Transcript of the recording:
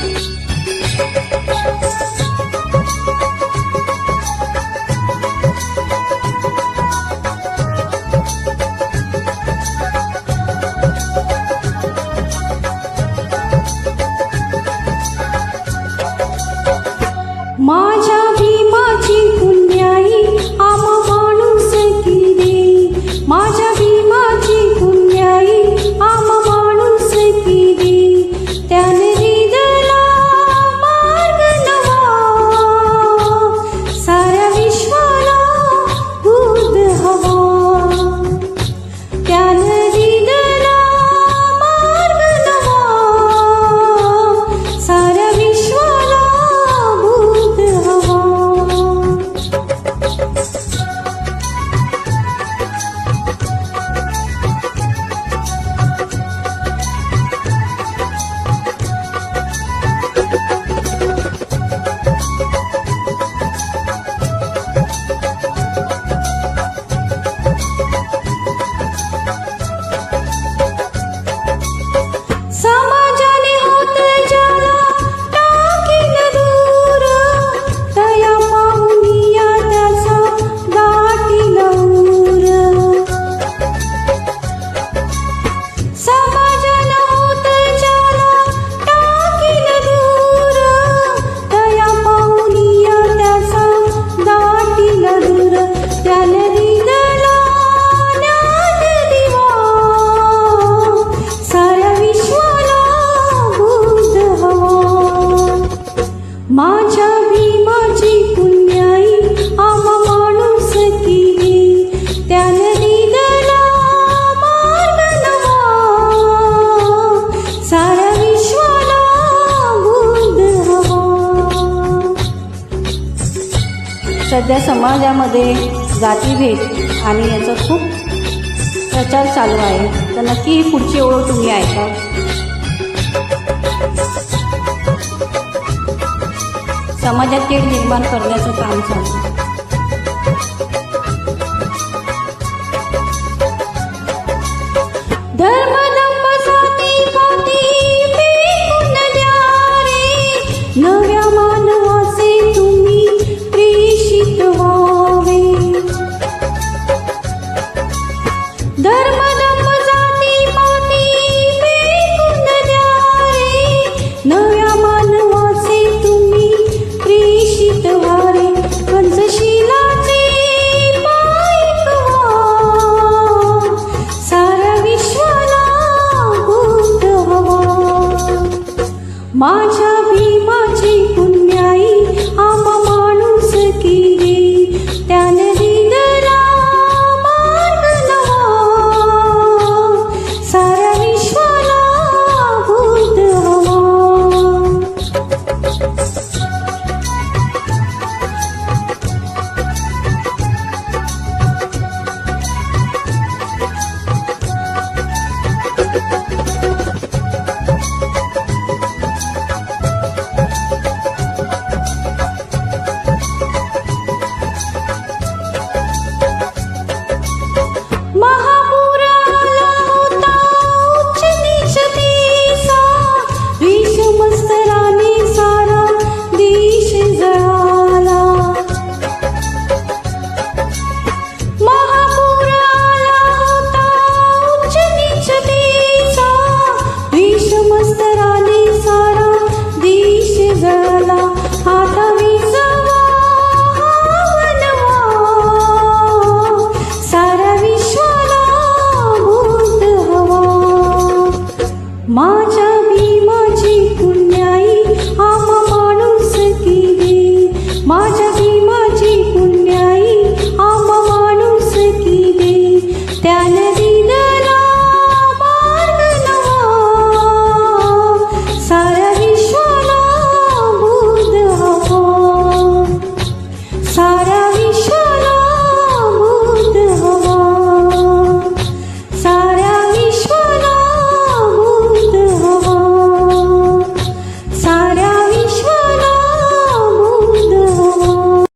Thank. माझ्या भीमाची पुण्याई आम माणूस किती त्याने दिलेला साऱ्या विश्वाला सध्या समाजामध्ये जातीभेद आणि याचा खूप प्रचार चालू आहे. तर नक्की ही पुढची ओळख तुम्ही ऐका. समाजात तेढ निर्माण करण्याचं काम चालू माझ्या भीमाची पुन्हा de